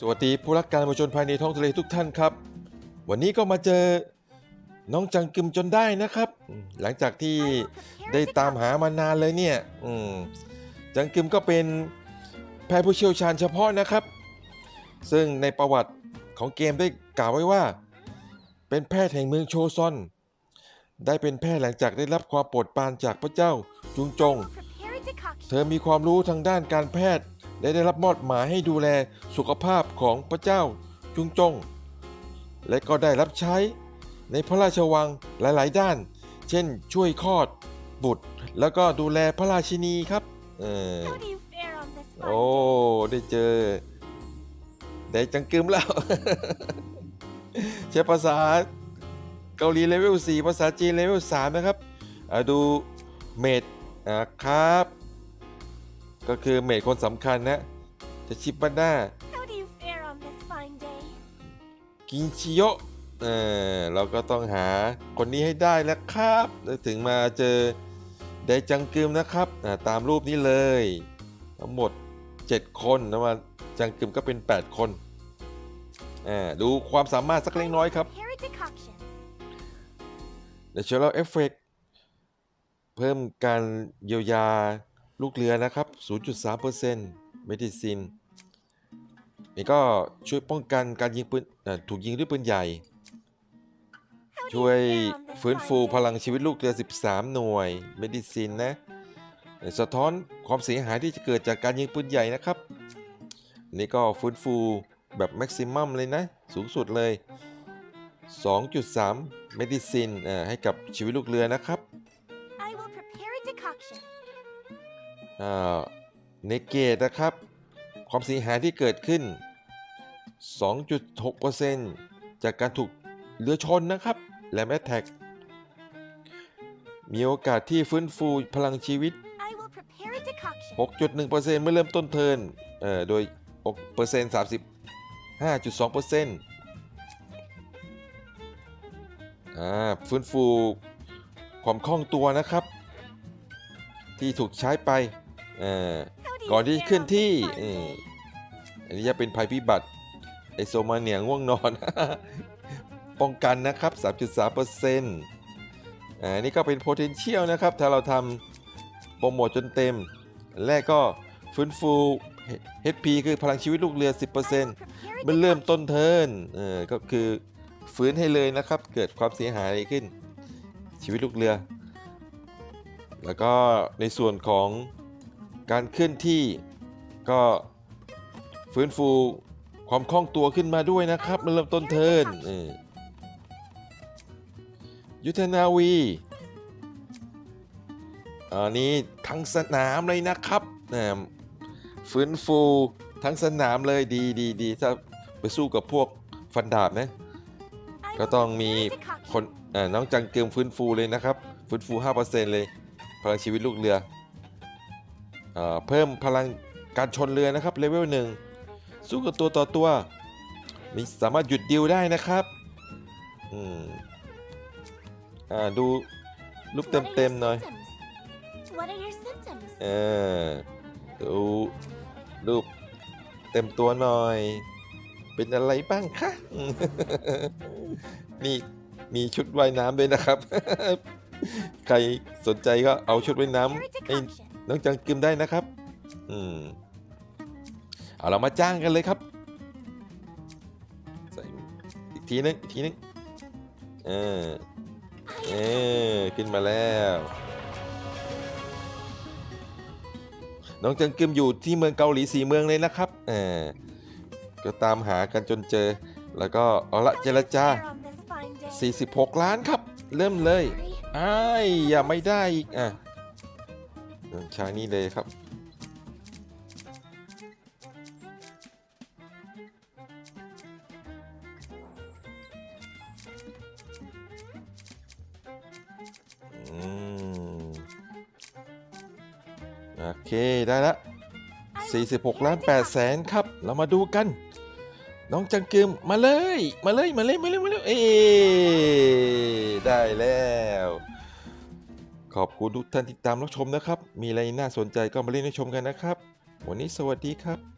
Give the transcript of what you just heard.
สวัสดีผู้รักการมาชนภายในท้องทะเลทุกท่านครับ วันนี้ก็มาเจอน้องจังกึมจนได้นะครับ หลังจากที่ได้ตามหามานานเลยเนี่ยจังกึมก็เป็นแพทย์ผู้เชี่ยวชาญเฉพาะนะครับ ซึ่งในประวัติของเกมได้กล่าวไว้ว่า เป็นแพทย์แห่งเมืองโชซอน ได้เป็นแพทย์หลังจากได้รับความโปรดปรานจากพระเจ้าจุงจง เธอมีความรู้ทางด้านการแพทย์ และได้รับมอบหมายให้ดูแลสุขภาพของพระเจ้าจุงจง และก็ได้รับใช้ในพระราชวังหลายๆ ด้าน เช่นช่วยคลอดบุตร แล้วก็ดูแลพระราชินีครับเออ How do you fare on this โอ้ one? ได้เจอ ได้จังกึมแล้ว ใช้ภาษาเกาหลีเลเวล4ภาษาจีนเลเวล3นะครับอ่าดูเมดอ่าครับ ก็คือเมดคนสำคัญนะจะชิบาน่า How do you fare on this fine day? กินชิโยะเออเราก็ต้องหาคนนี้ให้ได้แล้วครับแล้วถึงมาเจอไดจังกึมนะครับอ่าตามรูปนี้เลย ทั้งหมด 7 คนนะว่าจังกึมก็เป็น 8 คนอ่าดูความสามารถสักเล็กน้อยครับ Prepare a decoction. Natural Effect เพิ่มการเยียวยา ลูกเรือนะครับ 0.3% Medicine นี่ก็ช่วยป้องกันการยิงปืนถูกยิงด้วยปืนใหญ่ ช่วยฟื้นฟูพลังชีวิตลูกเรือ 13 หน่วย Medicine นะสะท้อนความเสียหายที่จะเกิดจากการยิงปืนใหญ่นะครับ นี่ก็ฟื้นฟูแบบแม็กซิมัมเลยนะ สูงสุดเลย 2.3 Medicine อ่าให้กับชีวิตลูกเรือนะครับ เนเกตนะครับ ความเสียหายที่เกิดขึ้น 2.6%จากการถูกเรือชนนะครับ และแมทแท็กมีโอกาสที่ฟื้นฟูพลังชีวิต I will prepare a decoction. 6.1%เมื่อเริ่มต้นเทิร์นเอ่อโดยเปอร์เซ็นต์35.2%อ่าฟื้นฟูความคล่องตัวนะครับ ที่ถูกใช้ไปเอ่อ How do you ก่อนที่ fare ขึ้น on ที่ this fine อืม day? อันนี้จะเป็นภัยพิบัติไอโซมาเนียง่วงนอน ป้องกันนะครับ 3.3%อ่านี่ก็เป็น potential นะครับ ถ้าเราทำโปรโมทจนเต็ม แรกก็ฟื้นฟู HP คือพลังชีวิตลูกเรือ I will 10% prepare a เมื่อเริ่ม decoction. ต้นเทิร์นเออก็คือฟื้นให้เลยนะครับ เกิดความเสียหายอะไรขึ้น ชีวิตลูกเรือ แล้วก็ในส่วนของ การเคลื่อนที่ก็ฟื้นฟูความคล่องตัวขึ้นมาด้วยนะครับเมื่อเริ่มต้นเทิร์นเออยุทธนาวีอันนี้ทั้งสนามเลยนะครับนะฟื้นฟูทั้งสนามเลยดีดีดีถ้าไปสู้กับพวกฟันดาบนะ I ก็ will ต้องมี prepare a decoction. คนเอ่อน้องจังเกิมฟื้นฟูเลยนะครับ ฟื้นฟู 5%เลยพลังชีวิตลูกเรือ เออเพิ่มพลังการชนเรือนะครับเลเวลหนึ่งสู้กับตัวต่อตัวมีสามารถหยุดดิวได้นะครับอืมอ่าดูรูป What are your เต็มๆหน่อย symptoms? What are your symptoms? เออดูรูปเต็มตัวหน่อย เป็นอะไรบ้างคะนี่มีชุดว่ายน้ำด้วยนะครับ ใครสนใจก็เอาชุดว่ายน้ Prepare a ำให้ decoction. น้องจังกึมได้นะครับ อืมเอาเรามาจ้างกันเลยครับ ใส่อีกทีนึงอีกทีนึงเออเออขึ้นมาแล้ว น้องจังกึมอยู่ที่เมืองเกาหลีสี่เมืองเลยนะครับเออก็ตามหากันจนเจอ แล้วก็เอาละ How เจ do ร you จา fare on this fine day? 46 ล้านครับ เริ่มเลย Sorry. อ้ายอย่าไม่ได้อีกอะเริ่ม ใช้นี่เลยครับอืมโอเค ได้ละ46ล้าน8แสนครับ เรามาดูกัน น้องจังกึมมาเลย มาเลย มาเลย มาเลย มาเลย เอ้ได้แล้ว ขอบคุณทุกท่านที่ตามรับชมนะครับ มีอะไรน่าสนใจก็มาเล่นให้ชมกันนะครับ วันนี้สวัสดีครับ